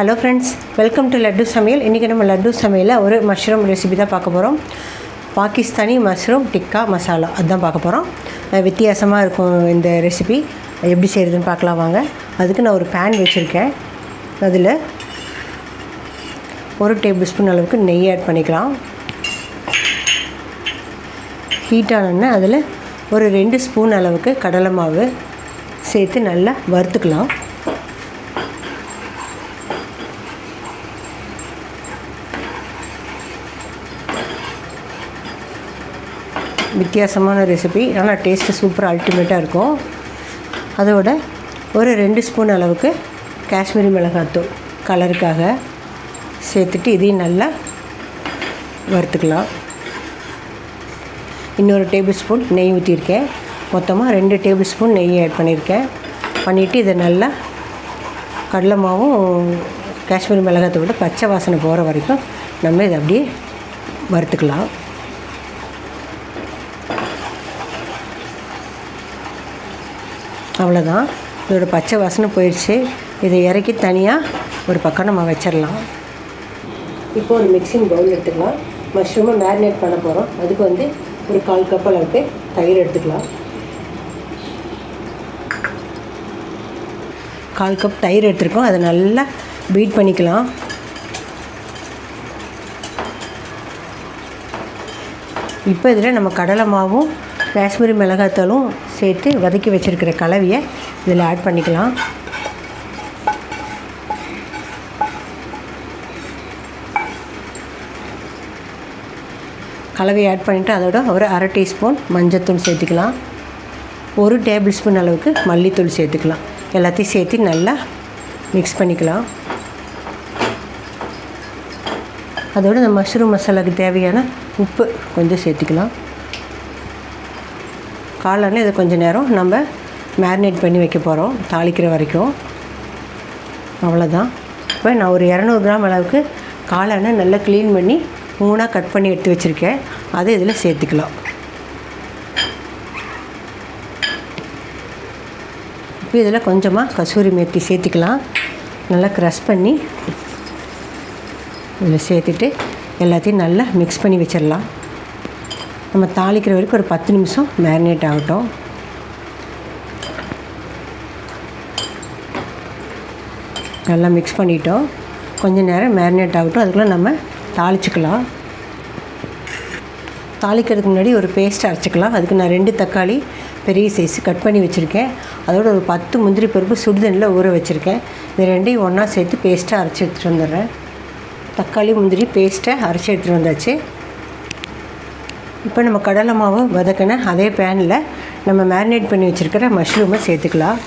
Hello friends welcome to Laddu Samayal இன்றைக்கி நம்ம லட்டு சமையலில் ஒரு மஷ்ரூம் ரெசிபி தான் பார்க்க போகிறோம் பாகிஸ்தானி மஷ்ரூம் டிக்கா மசாலா அதுதான் பார்க்க போகிறோம் வித்தியாசமாக இருக்கும் இந்த ரெசிபி எப்படி செய்கிறதுன்னு பார்க்கலாம் வாங்க. அதுக்கு நான் ஒரு பேன் வச்சுருக்கேன். அதில் ஒரு டேபிள் ஸ்பூன் அளவுக்கு நெய் ஆட் பண்ணிக்கலாம். ஹீட் அதில் ஒரு ரெண்டு ஸ்பூன் அளவுக்கு கடலை மாவு சேர்த்து நல்லா வறுத்துக்கலாம். வித்தியாசமான ரெசிபி ஆனால் டேஸ்ட்டு சூப்பர் அல்டிமேட்டாக இருக்கும். அதோட ஒரு ரெண்டு ஸ்பூன் அளவுக்கு காஷ்மீரி மிளகாத்தூள் கலருக்காக சேர்த்துட்டு இதையும் நல்லா வறுத்துக்கலாம். இன்னொரு டேபிள் ஸ்பூன் நெய் ஊற்றிருக்கேன் மொத்தமாக ரெண்டு டேபிள் ஸ்பூன் நெய் ஆட் பண்ணியிருக்கேன். பண்ணிவிட்டு இதை நல்லா கடலை மாவும் காஷ்மீரி மிளகாத்தூளோட பச்சை வாசனை போகிற வரைக்கும் நம்ம இதை அப்படியே வறுத்துக்கலாம். அவ்வளோதான் இதோட பச்சை வாசனை போயிடுச்சு. இதை இறக்கி தனியாக ஒரு பக்கம் நம்ம வச்சிடலாம். இப்போ ஒரு மிக்சிங் பவுல் எடுத்துக்கலாம். மஷ்ரூமை மேரினேட் பண்ண போகிறோம் அதுக்கு வந்து ஒரு கால் கப் அளவுக்கு தயிர் எடுத்துக்கலாம். கால் கப் தயிர் எடுத்துருக்கோம். அதை நல்லா பீட் பண்ணிக்கலாம். இப்போ இதில் நம்ம கடலை மாவும் காஷ்மீரி மிளகாத்தூளும் சேர்த்து வதக்கி வச்சுருக்கிற கலவையை இதில் ஆட் பண்ணிக்கலாம். கலவையை ஆட் பண்ணிவிட்டு அதோட ஒரு அரை டீஸ்பூன் மஞ்சத்தூள் சேர்த்துக்கலாம். ஒரு டேபிள் ஸ்பூன் அளவுக்கு மல்லித்தூள் சேர்த்துக்கலாம். எல்லாத்தையும் சேர்த்து நல்லா மிக்ஸ் பண்ணிக்கலாம். அதோட இந்த மஷ்ரூம் மசாலாவுக்கு தேவையான உப்பு கொஞ்சம் சேர்த்துக்கலாம். காளானே இதை கொஞ்சம் நேரம் நம்ம மேரினேட் பண்ணி வைக்க போகிறோம் தாளிக்கிற வரைக்கும். அவ்வளோதான் இப்போ நான் ஒரு இரநூறு கிராம் அளவுக்கு காளானை நல்லா க்ளீன் பண்ணி மூணாக கட் பண்ணி எடுத்து வச்சுருக்கேன். அதை இதில் சேர்த்துக்கலாம். இப்போ இதில் கொஞ்சமாக கசூரி மேத்தி சேர்த்துக்கலாம். நல்லா க்ரஷ் பண்ணி இதில் சேர்த்துட்டு எல்லாத்தையும் நல்லா மிக்ஸ் பண்ணி வச்சிடலாம் நம்ம தாளிக்கிற வரைக்கும் ஒரு பத்து நிமிஷம் மேரினேட் ஆகட்டும். நல்லா மிக்ஸ் பண்ணிட்டோம். கொஞ்சம் நேரம் மேரினேட் ஆகட்டும். அதுக்குள்ளே நம்ம தாளிச்சுக்கலாம். தாளிக்கிறதுக்கு முன்னாடி ஒரு பேஸ்ட் அரைச்சிக்கலாம். அதுக்கு நான் ரெண்டு தக்காளி பெரிய சைஸ் கட் பண்ணி வச்சுருக்கேன். அதோட ஒரு பத்து முந்திரி பருப்பு சுடுதண்ணில் ஊற வச்சுருக்கேன். இது ரெண்டையும் ஒன்றா சேர்த்து பேஸ்ட்டாக அரைச்சி எடுத்துகிட்டு வந்துடுறேன். தக்காளி முந்திரி பேஸ்ட்டை அரைச்சி எடுத்துகிட்டு வந்தாச்சு. இப்போ நம்ம கடலை மாவு வதக்கின அதே பேனில் நம்ம மேரினேட் பண்ணி வச்சுருக்கிற மஷ்ரூமை சேர்த்துக்கலாம்.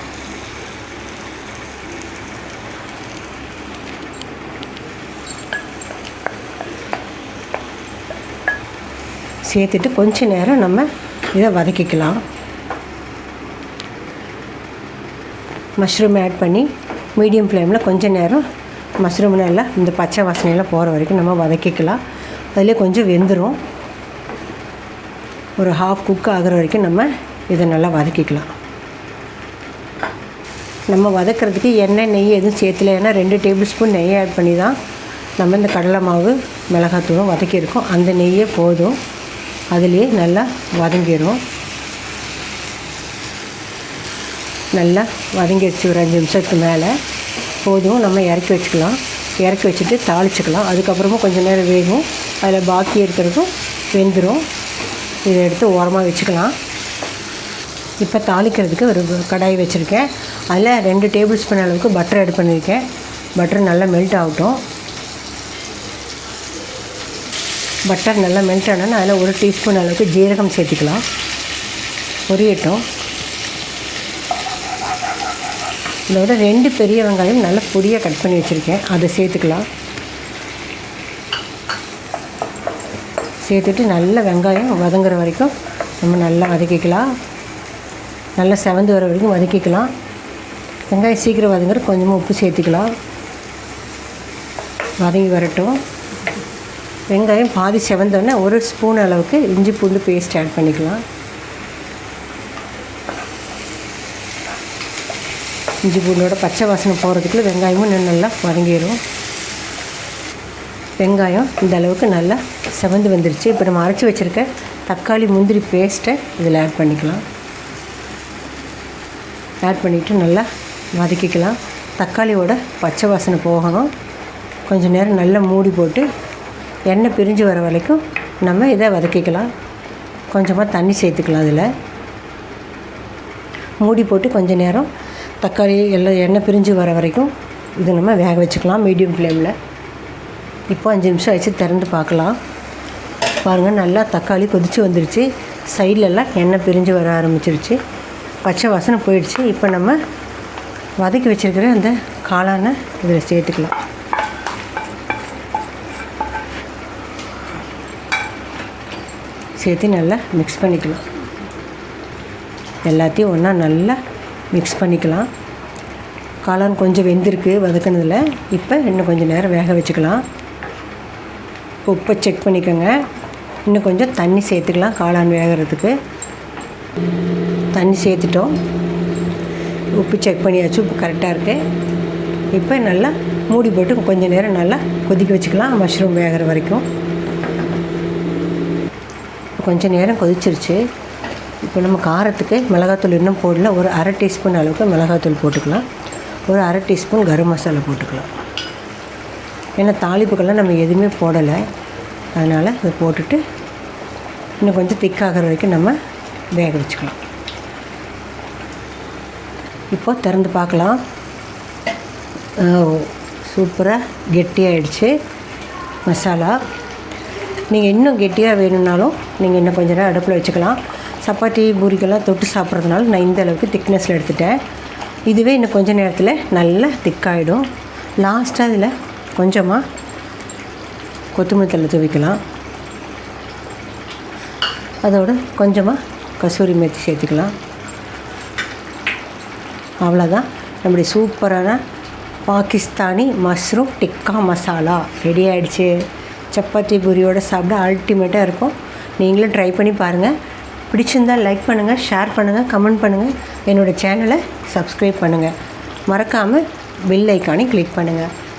சேர்த்துட்டு கொஞ்ச நேரம் நம்ம இதை வதக்கிக்கலாம். மஷ்ரூம் ஆட் பண்ணி மீடியம் ஃப்ளேமில் கொஞ்ச நேரம் மஷ்ரூம் நல்லா இந்த பச்சை வாசனையெல்லாம் போகிற வரைக்கும் நம்ம வதக்கிக்கலாம். அதிலே கொஞ்சம் வெந்துடும் ஒரு ஹாஃப் குக் ஆகிற வரைக்கும் நம்ம இதை நல்லா வதக்கிக்கலாம். நம்ம வதக்கிறதுக்கு எண்ணெய் நெய் எதுவும் சேர்த்துல ஏன்னா ரெண்டு டேபிள் ஸ்பூன் நெய் ஆட் பண்ணி தான் நம்ம இந்த கடலை மாவு மிளகாத்தூளும் வதக்கியிருக்கோம். அந்த நெய்யே போதும். அதுலேயே நல்லா வதங்கிடும் நல்லா வதங்கிடுச்சு ஒரு அஞ்சு நிமிஷத்துக்கு மேலே. போதும். நம்ம இறக்கி வச்சுக்கலாம். இறக்கி வச்சுட்டு தாளிச்சுக்கலாம். அதுக்கப்புறமும் கொஞ்சம் நேரம் வேகும். அதில் பாக்கி இருக்கிறதும் வெந்துடும் இதை எடுத்து ஓரமாக வச்சுக்கலாம். இப்போ தாளிக்கிறதுக்கு ஒரு கடாய் வச்சுருக்கேன். அதில் ரெண்டு டேபிள் ஸ்பூன் அளவுக்கு பட்டர் ஆட் பண்ணியிருக்கேன் பட்டர் நல்லா மெல்ட் ஆகட்டும். பட்டர் நல்லா மெல்ட் ஆனால் அதில் ஒரு டீஸ்பூன் அளவுக்கு ஜீரகம் சேர்த்துக்கலாம். பொரியட்டும். இதோட ரெண்டு பெரிய வெங்காயம் நல்லா பொடியாக கட் பண்ணி வச்சுருக்கேன். அதை சேர்த்துக்கலாம். சேர்த்துட்டு நல்ல வெங்காயம் வதங்குற வரைக்கும் நம்ம நல்லா வதக்கிக்கலாம். நல்லா செவந்து வர வரைக்கும் வதக்கிக்கலாம். வெங்காயம் சீக்கிரம் வதங்குற கொஞ்சமாக உப்பு சேர்த்துக்கலாம். வதங்கி வரட்டும். வெங்காயம் பாதி செவந்தோடனே ஒரு ஸ்பூன் அளவுக்கு இஞ்சி பூண்டு பேஸ்ட் ஆட் பண்ணிக்கலாம். இஞ்சி பூண்டோட பச்சை வாசனை போகிறதுக்குள்ள வெங்காயமும் இன்னும் நல்லா வதங்கிடும் வெங்காயம் இந்த அளவுக்கு நல்லா செவந்து வந்துருச்சு. இப்போ நம்ம அரைச்சி வச்சுருக்க தக்காளி முந்திரி பேஸ்ட்டை இதில் ஆட் பண்ணிக்கலாம். ஆட் பண்ணிவிட்டு நல்லா வதக்கிக்கலாம். தக்காளியோட பச்சை வாசனை போகணும். கொஞ்சம் நேரம் நல்லா மூடி போட்டு எண்ணெய் பிரிஞ்சு வர வரைக்கும் நம்ம இதை வதக்கிக்கலாம். கொஞ்சமாக தண்ணி சேர்த்துக்கலாம் அதில் மூடி போட்டு கொஞ்ச நேரம் தக்காளி எல்லாம் எண்ணெய் பிரிஞ்சு வர வரைக்கும் இது நம்ம வேக வச்சுக்கலாம் மீடியம் ஃப்ளேமில். இப்போ அஞ்சு நிமிஷம் ஆயிடுச்சு திறந்து பார்க்கலாம். பாருங்கள் நல்லா தக்காளி கொதித்து வந்துருச்சு. சைட்லலாம் எண்ணெய் பிரிஞ்சு வர ஆரம்பிச்சிருச்சு. பச்சை வாசனை போயிடுச்சு. இப்போ நம்ம வதக்கி வச்சுருக்கிற அந்த காளானை இதில் சேர்த்துக்கலாம். சேர்த்து நல்லா மிக்ஸ் பண்ணிக்கலாம். எல்லாத்தையும் ஒன்றா நல்லா மிக்ஸ் பண்ணிக்கலாம். காளான் கொஞ்சம் வெந்திருக்கு வதக்கினதில். இப்போ இன்னும் கொஞ்சம் நேரம் வேக வச்சுக்கலாம். உப்பை செக் பண்ணிக்கோங்க. இன்னும் கொஞ்சம் தண்ணி சேர்த்துக்கலாம் காளான் வேகிறதுக்கு. தண்ணி சேர்த்துட்டோம். உப்பு செக் பண்ணியாச்சு உப்பு கரெக்டாக இருக்குது இப்போ நல்லா மூடி போட்டு கொஞ்சம் நேரம் நல்லா கொதிக்க வச்சுக்கலாம் மஷ்ரூம் வேகிற வரைக்கும். கொஞ்சம் நேரம் கொதிச்சிருச்சு. இப்போ நம்ம காரத்துக்கு மிளகாத்தூள் இன்னும் போடல ஒரு அரை டீஸ்பூன் அளவுக்கு மிளகாத்தூள் போட்டுக்கலாம். ஒரு அரை டீஸ்பூன் கரம் மசாலா போட்டுக்கலாம். ஏன்னா தாளிப்புக்கெல்லாம் நம்ம எதுவுமே போடலை. அதனால் அதை போட்டுட்டு இன்னும் கொஞ்சம் திக்காகிற வரைக்கும் நம்ம வேக வச்சுக்கலாம். இப்போ திறந்து பார்க்கலாம். சூப்பராக கெட்டியாகிடுச்சு மசாலா. நீங்கள் இன்னும் கெட்டியாக வேணும்னாலும் நீங்கள் இன்னும் கொஞ்ச நேரம் அடுப்பில் வச்சுக்கலாம். சப்பாத்தி பூரிக்கெல்லாம் தொட்டு சாப்பிட்றதுனால நான் இந்த அளவுக்கு திக்னஸில் எடுத்துட்டேன். இதுவே இன்னும் கொஞ்சம் நேரத்தில் நல்லா திக்காயிடும் லாஸ்ட்டாக இதில் கொஞ்சமாக கொத்தமல்லி தழை துவைக்கலாம். அதோடு கொஞ்சமாக கசூரி மேத்தி சேர்த்துக்கலாம். அவ்வளோதான் நம்முடைய சூப்பரான பாகிஸ்தானி மஷ்ரூம் டிக்கா மசாலா ரெடி ஆகிடுச்சு சப்பாத்தி பூரியோடு சாப்பிட அல்டிமேட்டாக இருக்கும். நீங்களும் ட்ரை பண்ணி பாருங்கள் பிடிச்சிருந்தால் லைக் பண்ணுங்கள் ஷேர் பண்ணுங்கள் கமெண்ட் பண்ணுங்கள் என்னோடய சேனலை சப்ஸ்கிரைப் பண்ணுங்கள் மறக்காமல் பெல் ஐக்கானே கிளிக் பண்ணுங்கள்